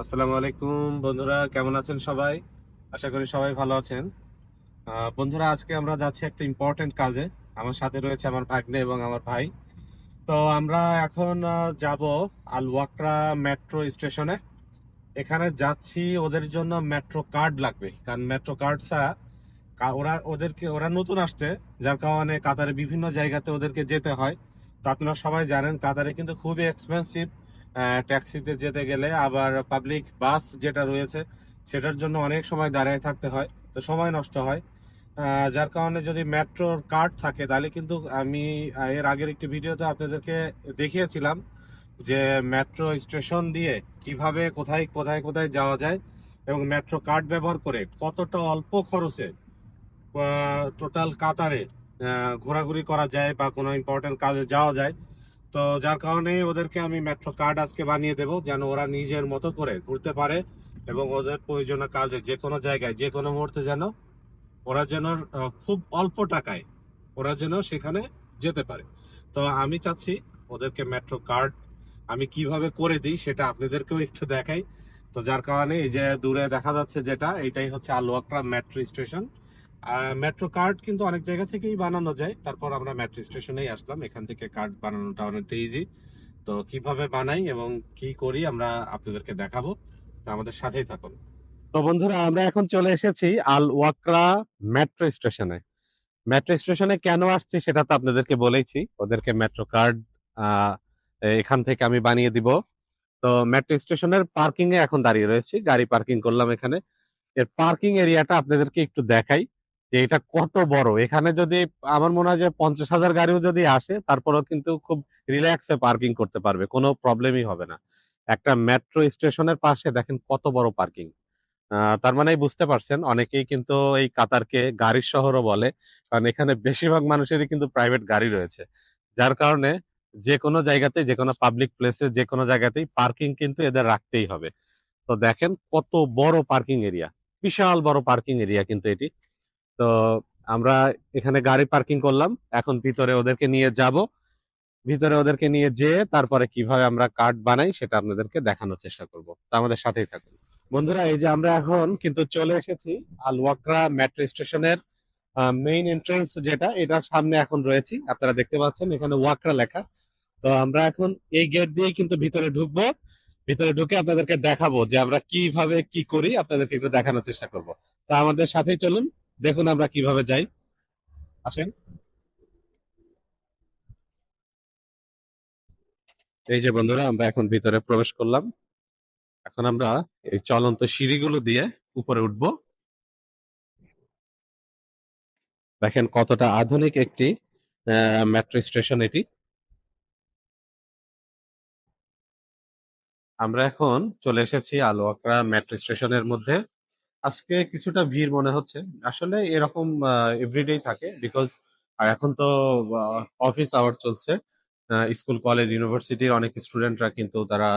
আসসালামু আলাইকুম বন্ধুরা, কেমন আছেন সবাই? আশা করি সবাই ভালো আছেন। বন্ধুরা, আজকে আমরা যাচ্ছি একটা ইম্পর্টেন্ট কাজে। আমার সাথে রয়েছে আমার ভাগ্নে এবং আমার ভাই। তো আমরা এখন যাব আল ওয়াকরা মেট্রো স্টেশনে এখানে যাচ্ছি, ওদের জন্য মেট্রো কার্ড লাগবে। কারণ মেট্রো কার্ড ছাড়া ওরা, ওদেরকে, ওরা নতুন আসছে। যার কারণে কাতারে বিভিন্ন জায়গাতে ওদেরকে যেতে হয়। তো আপনারা সবাই জানেন, কাতারে কিন্তু খুবই এক্সপেন্সিভ ট্যাক্সিতে যেতে গেলে আবার পাবলিক বাস যেটা রয়েছে, সেটার জন্য অনেক সময় দাঁড়িয়ে থাকতে হয়, তো সময় নষ্ট হয়। যার কারণে যদি মেট্রোর কার্ড থাকে, তাহলে কিন্তু আমি এর আগের একটি ভিডিওতে আপনাদেরকে দেখিয়েছিলাম যে মেট্রো স্টেশন দিয়ে কীভাবে কোথায় কোথায় কোথায় যাওয়া যায় এবং মেট্রো কার্ড ব্যবহার করে কতটা অল্প খরচে টোটাল কাতারে ঘোরাঘুরি করা যায় বা কোনো ইম্পর্টেন্ট কাজে যাওয়া যায় তো যার কারণে ওদেরকে আমি মেট্রো কার্ড আজকে বানিয়ে দেবো, যেন ওরা নিজের মতো করে ঘুরতে পারে এবং ওদের প্রয়োজনীয় কাজে যে কোনো জায়গায়, যে কোনো মুহূর্তে যেন ওরা যেন খুব অল্প টাকায় ওরা যেন সেখানে যেতে পারে। তো আমি চাচ্ছি ওদেরকে মেট্রো কার্ড আমি কীভাবে করে দিই সেটা আপনাদেরকেও একটু দেখাই। তো যার কারণে এই যে দূরে দেখা যাচ্ছে যেটা, এটাই হচ্ছে Al Wakra metro station metro card কিন্তু অনেক জায়গা থেকেই বানানো যায়। তারপর আমরা মেট্রো স্টেশনেই আসলাম। এখান থেকে কার্ড বানানোটা অনেকটা ইজি তো কীভাবে বানাই এবং কি করি আমরা আপনাদেরকে দেখাবো। আমাদের সাথেই থাকুন। তো বন্ধুরা, আমরা এখন চলে এসেছি আল ওয়াকরা মেট্রো স্টেশনে। মেট্রো স্টেশনে কেন আসছি সেটা তো আপনাদেরকে বলেইছি। ওদেরকে মেট্রো কার্ড এখান থেকে আমি বানিয়ে দিব। তো মেট্রো স্টেশনের পার্কিং এ এখন দাঁড়িয়ে রয়েছি। গাড়ি পার্কিং করলাম এখানে। এর পার্কিং এরিয়াটা আপনাদেরকে একটু দেখাই। যে এটা কত বড়? এখানে যদি আমার মনে হয় যে পঞ্চাশ হাজার গাড়িও যদি আসে, তারপরেও কিন্তু খুব রিল্যাক্সে পার্কিং করতে পারবে, কোনো প্রবলেমই হবে না। একটা মেট্রো স্টেশনের পাশে দেখেন কত বড় পার্কিং তার মানে বুঝতে পারছেন, অনেকেই কিন্তু এই কাতারকে গাড়ির শহরও বলে, কারণ এখানে বেশিরভাগ মানুষেরই কিন্তু প্রাইভেট গাড়ি রয়েছে। যার কারণে যে কোনো জায়গাতে, যে কোনো পাবলিক প্লেসে যে কোনো জায়গাতেই পার্কিং কিন্তু এদের রাখতেই হবে। তো দেখেন কত বড় পার্কিং এরিয়া বিশাল বড় পার্কিং এরিয়া কিন্তু এটি। তো আমরা এখানে গাড়ি পার্কিং করলাম। এখন ভিতরে ওদেরকে নিয়ে যাব। ভিতরে ওদেরকে নিয়ে যেয়ে তারপরে কীভাবে আমরা কার্ড বানাই সেটা আপনাদেরকে দেখানোর চেষ্টা করব। তো আমাদের সাথেই থাকুন। বন্ধুরা, এই যে আমরা এখন কিন্তু চলে এসেছি আল ওয়াকরা মেট্রো স্টেশনের মেইন এন্ট্রান্স যেটা, এটার সামনে এখন রয়েছি। আপনারা দেখতে পাচ্ছেন এখানে ওয়াকরা লেখা। তো আমরা এখন এই গেট দিয়েই কিন্তু ভিতরে ঢুকবো। ভিতরে ঢুকে আপনাদেরকে দেখাবো যে আমরা কীভাবে কি করি। আপনাদেরকে একটু দেখানোর চেষ্টা করব। তা আমাদের সাথেই চলুন। দেখুন আমরা কীভাবে যাই। আসেন। এই যে বন্ধুরা, আমরা এখন ভিতরে প্রবেশ করলাম। এখন আমরা এই চলন্ত সিঁড়িগুলো দিয়ে উপরে উঠবো। দেখেন কতটা আধুনিক একটি মেট্রো স্টেশন এটি। আমরা এখন চলে এসেছি আলোয়াকরা মেট্রো স্টেশনের মধ্যে। আজকে কিছুটা ভিড় মনে হচ্ছে। আসলে এরকম এভরিডেই থাকে বিকজ আর এখন তো অফিস আওয়ার চলছে। স্কুল কলেজ ইউনিভার্সিটির অনেক স্টুডেন্টরা কিন্তু তারা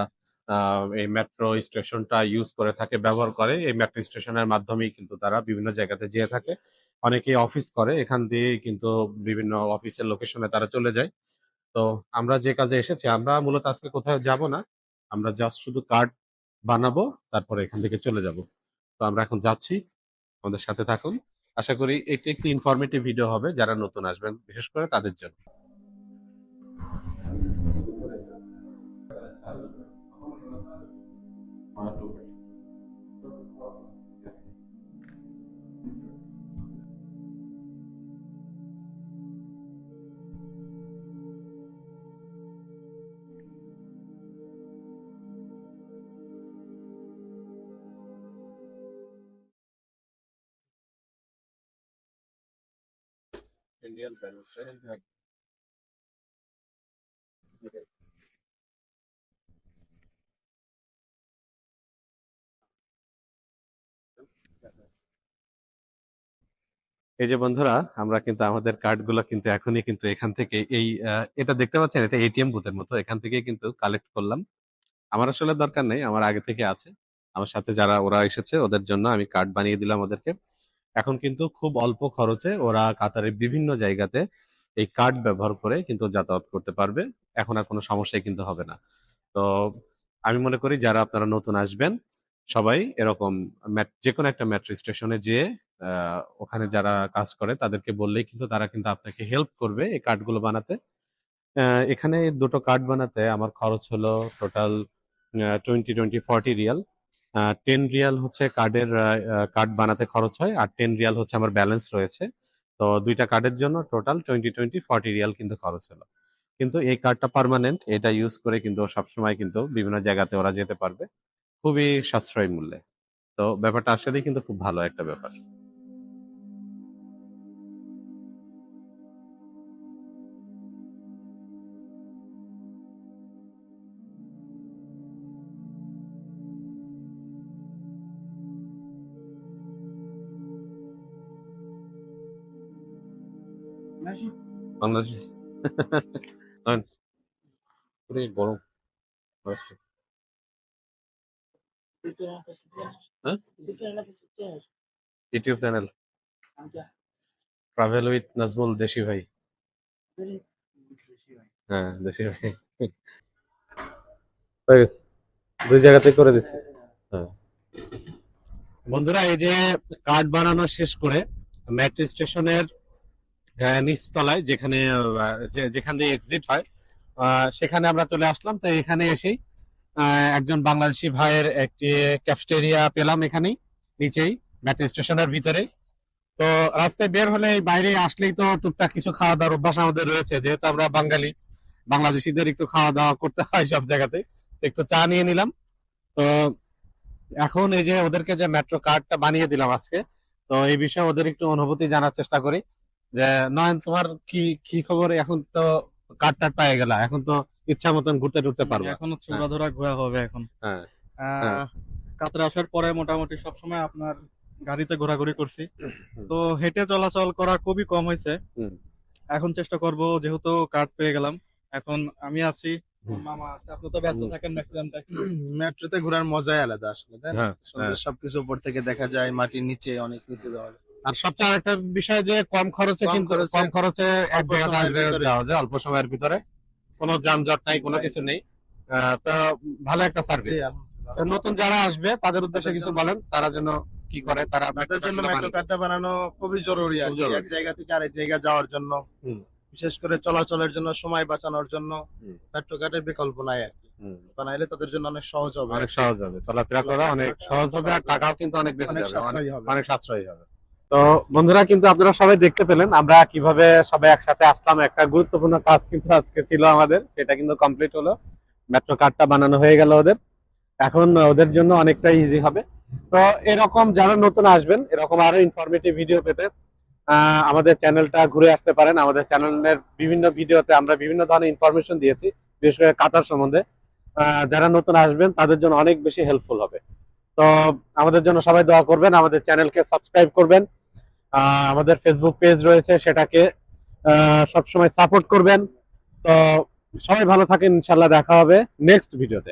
এই মেট্রো স্টেশনটা ইউজ করে থাকে, ব্যবহার করে। এই মেট্রো স্টেশনের মাধ্যমেই কিন্তু তারা বিভিন্ন জায়গাতে যেয়ে থাকে। অনেকেই অফিস করে, এখান দিয়ে কিন্তু বিভিন্ন অফিসের লোকেশনে তারা চলে যায়। তো আমরা যে কাজে এসেছি, আমরা মূলত আজকে কোথাও যাব না। আমরা জাস্ট শুধু কার্ড বানাবো, তারপরে এখান থেকে চলে যাব। তো আমরা এখন যাচ্ছি। আমাদের সাথে থাকুন। আশা করি এটি একটি ইনফরমেটিভ ভিডিও হবে যারা নতুন আসবেন, বিশেষ করে তাদের জন্য। ইন্ডিয়ান এই যে বন্ধুরা, আমরা কিন্তু আমাদের কার্ডগুলো কিন্তু এখনই কিন্তু এখান থেকে এই এটা দেখতে পাচ্ছেন? এটা এটিএম বুথের মতো। এখান থেকে কিন্তু কালেক্ট করলাম। আমার আসলে দরকার নেই, আমার আগে থেকে আছে। আমার সাথে যারা ওরা এসেছে, ওদের জন্য আমি কার্ড বানিয়ে দিলাম ওদেরকে। এখন কিন্তু খুব অল্প খরচে ওরা কাতারের বিভিন্ন জায়গাতে এই কার্ড ব্যবহার করে কিন্তু যাতায়াত করতে পারবে। এখন আর কোনো সমস্যাই কিন্তু হবে না। তো আমি মনে করি যারা আপনারা নতুন আসবেন, সবাই এরকম যে কোনো একটা মেট্রো স্টেশনে যেয়ে ওখানে যারা কাজ করে তাদেরকে বললেই কিন্তু তারা কিন্তু আপনাকে হেল্প করবে এই কার্ডগুলো বানাতে। এখানে দুটো কার্ড বানাতে আমার খরচ হলো total twenty twenty forty riyal ten riyal হচ্ছে কার্ডের কার্ড বানাতে খরচ হয় আর টেন রিয়াল হচ্ছে আমার ব্যালেন্স রয়েছে। তো দুইটা কার্ডের জন্য total twenty twenty forty riyal কিন্তু খরচ হলো। কিন্তু এই কার্ডটা পারমানেন্ট এটা ইউজ করে কিন্তু সবসময় কিন্তু বিভিন্ন জায়গাতে ওরা যেতে পারবে। খুবই সাশ্রয়ী মূল্যে। তো ব্যাপারটা আসলেই কিন্তু খুব ভালো একটা ব্যাপার। বাংলাদেশ। পুরো গরম। হ্যাঁ? YouTube channel. Travel with Nazmul দেশি ভাই। হ্যাঁ দেশি ভাই। হয়ে গেছে। দুই জায়গাতে করে দিছি হ্যাঁ। বন্ধুরা এই যে কার্ড বানানো শেষ করে মেট্রো স্টেশনের নিচতলায় যেখানে যেখান দিয়ে এক্সিট হয়। সেখানে আমরা চলে আসলাম। তো এখানে এসেই একজন বাংলাদেশি ভাইয়ের একটি ক্যাফটেরিয়া পেলাম এখানেই, নিচেই মেট্রো স্টেশনের ভিতরে। তো রাস্তায় বের হলে বাইরে আসলেই তো টুকটাক কিছু খাওয়া দাওয়ার অভ্যাস আমাদের রয়েছে। যেহেতু আমরা বাঙালি, বাংলাদেশিদের একটু খাওয়া দাওয়া করতে হয় সব জায়গাতে। একটু চা নিয়ে নিলাম। তো এখন এই যে ওদেরকে যে মেট্রো কার্ডটা বানিয়ে দিলাম আজকে, তো এই বিষয়ে ওদের একটু অনুভূতি জানার চেষ্টা করি। যে নয়ন তোমার কি কি খবর? এখন তো কার্ড টার্ড পেয়ে গেলা। এখন তো ইচ্ছা মতন ঘুরতে টুরতে পারব। এখনও চূড়া ধরা ঘোরা হবে এখন। হ্যাঁ। আহ, হ্যাঁ। আসার পরে মোটামুটি সবসময় আপনার গাড়িতে ঘোরাঘুরি করছি। তো হেঁটে চলাচল করা খুবই কম হয়েছে। এখন চেষ্টা করব যেহেতু কার্ড পেয়ে গেলাম। এখন আমি আছি মামা আপনি তো ব্যস্ত থাকেন ম্যাক্সিমাম মেট্রোতে ঘোরার মজাই আলাদা আসলে হ্যাঁ। সবকিছু উপর থেকে দেখা যায় মাটির নিচে অনেক নিচে যাওয়া যায়। আর সবচেয়ে আরেকটা বিষয় যে কম খরচে কিন্তু কম খরচে এক ভিতরে। যাওয়া যায় অল্প সময়ের ভিতরে। কোনো যানজট নাই কোনো কিছু নেই। তো ভালো একটা সার্ভিস নতুন যারা আসবে তাদের উদ্দেশ্যে কিছু বলেন তারা যেন কি করে তারা তাদের জন্য মেট্রো কার্ডটা বানানো খুবই জরুরি আর। এক জায়গা থেকে আরেক জায়গা যাওয়ার জন্য বিশেষ করে চলাচলের জন্য সময় বাঁচানোর জন্য। মেট্রো কার্ডের বিকল্প নাই আর কি। বানাইলে তাদের জন্য অনেক সহজ হবে। অনেক সহজ হবে। চলাফেরা করা অনেক সহজ হবে আর টাকাও কিন্তু অনেক বেশি হবে। অনেক সাশ্রয়ী হবে। তো বন্ধুরা কিন্তু আপনারা সবাই দেখতে পেলেন, আমরা কীভাবে সবাই একসাথে আসলাম, একটা গুরুত্বপূর্ণ কাজ কিন্তু আজকে ছিল আমাদের, সেটা কিন্তু কমপ্লিট হলো। মেট্রো কার্ডটা বানানো হয়ে গেল ওদের। এখন ওদের জন্য অনেকটা ইজি হবে। তো এরকম যারা নতুন আসবেন, এরকম আরও ইনফরমেটিভ ভিডিও পেতে আমাদের চ্যানেলটা ঘুরে আসতে পারেন। আমাদের চ্যানেলের বিভিন্ন ভিডিওতে আমরা বিভিন্ন ধরনের ইনফরমেশন দিয়েছি, বিশেষ করে কাতার সম্বন্ধে। যারা নতুন আসবেন, তাদের জন্য অনেক বেশি হেল্পফুল হবে। তো আমাদের জন্য সবাই দোয়া করবেন, আমাদের চ্যানেলকে সাবস্ক্রাইব করবেন। আমাদের ফেসবুক পেজ রয়েছে, সেটাকে সবসময় সাপোর্ট করবেন। তো সবাই ভালো থাকেন ইনশাল্লাহ দেখা হবে নেক্সট ভিডিওতে